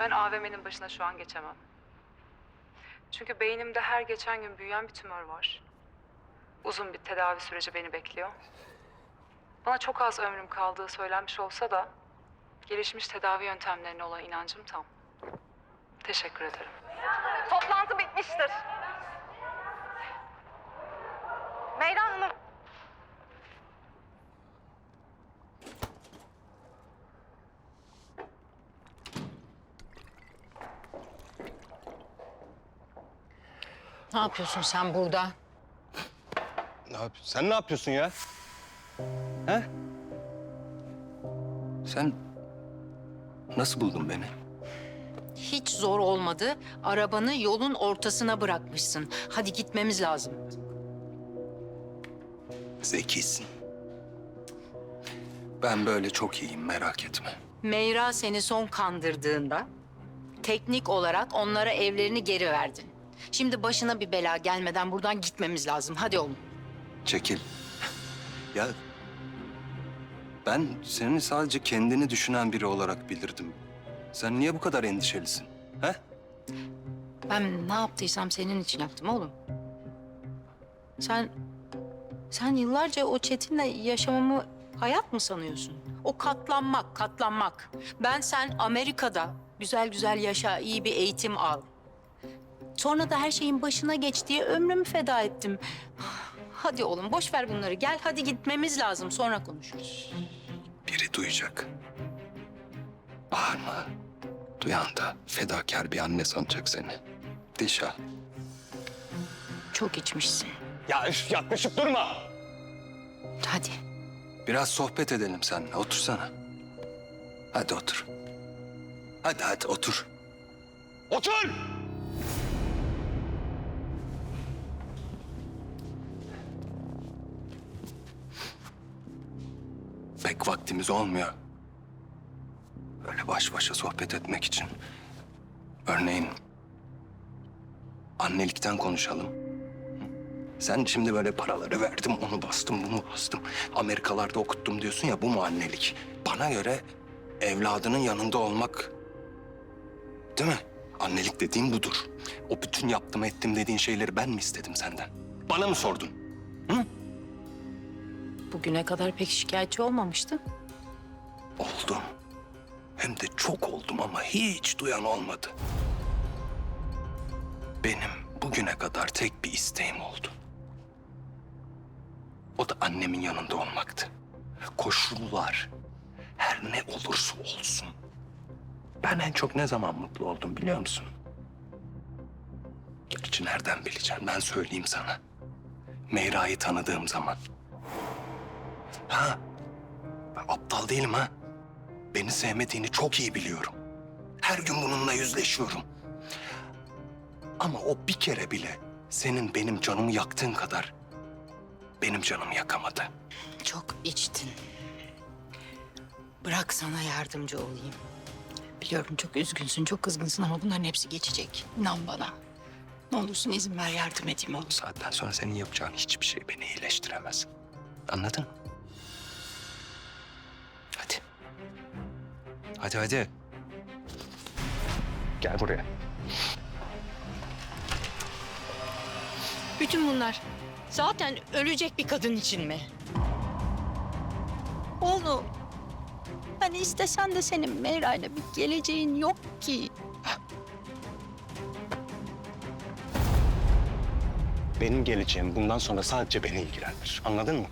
Ben AVM'nin başına şu an geçemem. Çünkü beynimde her geçen gün büyüyen bir tümör var. Uzun bir tedavi süreci beni bekliyor. Bana çok az ömrüm kaldığı söylenmiş olsa da gelişmiş tedavi yöntemlerine olan inancım tam. Teşekkür ederim. Toplantı bitmiştir. Meyra Hanım. Ne yapıyorsun sen burada? Ne yap- Sen ne yapıyorsun ya? He? Sen nasıl buldun beni? Hiç zor olmadı. Arabanı yolun ortasına bırakmışsın. Hadi gitmemiz lazım. Zekisin. Ben böyle çok iyiyim merak etme. Meyra seni son kandırdığında teknik olarak onlara evlerini geri verdin. Şimdi başına bir bela gelmeden buradan gitmemiz lazım. Hadi oğlum. Çekil. Ya ben seni sadece kendini düşünen biri olarak bilirdim. Sen niye bu kadar endişelisin? He? Ben ne yaptıysam senin için yaptım oğlum. Sen sen yıllarca o Çetin'le yaşamamı hayat mı sanıyorsun? O katlanmak, katlanmak. Ben sen Amerika'da güzel güzel yaşa, iyi bir eğitim al. Sonra da her şeyin başına geç diye ömrümü feda ettim. Hadi oğlum boş ver bunları. Gel hadi gitmemiz lazım. Sonra konuşuruz. Biri duyacak. Bağırma. Duyan da fedakar bir anne sanacak seni. Dişa. Çok içmişsin. Ya üf, yaklaşıp durma. Hadi. Biraz sohbet edelim seninle. Otursana. Hadi otur. Hadi hadi otur. Otur! Pek vaktimiz olmuyor. Böyle baş başa sohbet etmek için. Örneğin annelikten konuşalım. Sen şimdi böyle paraları verdim, onu bastım, bunu bastım. Amerikalarda okuttum diyorsun ya, bu mu annelik? Bana göre evladının yanında olmak... Değil mi? Annelik dediğim budur. O bütün yaptım ettim dediğin şeyleri ben mi istedim senden? Bana mı sordun? Bugüne kadar pek şikayetçi olmamıştın. Oldum. Hem de çok oldum ama hiç duyan olmadı. Benim bugüne kadar tek bir isteğim oldu. O da annemin yanında olmaktı. Koşullar her ne olursa olsun. Ben en çok ne zaman mutlu oldum biliyor musun? Gerçi nereden bileceğim ben söyleyeyim sana. Meyra'yı tanıdığım zaman. Ha, ben aptal değilim ha. Beni sevmediğini çok iyi biliyorum. Her gün bununla yüzleşiyorum. Ama o bir kere bile senin benim canımı yaktığın kadar benim canımı yakamadı. Çok içtin. Bırak sana yardımcı olayım. Biliyorum çok üzgünsün, çok kızgınsın ama bunların hepsi geçecek. İnan bana. Ne olursun izin ver yardım edeyim oğlum. Bu saatten sonra senin yapacağın hiçbir şey beni iyileştiremez. Anladın? Hadi. Hadi hadi. Gel buraya. Bütün bunlar zaten ölecek bir kadın için mi? Oğlum, hani istesen de senin Meyra'yla bir geleceğin yok ki. Benim geleceğim bundan sonra sadece beni ilgilendirir. Anladın mı?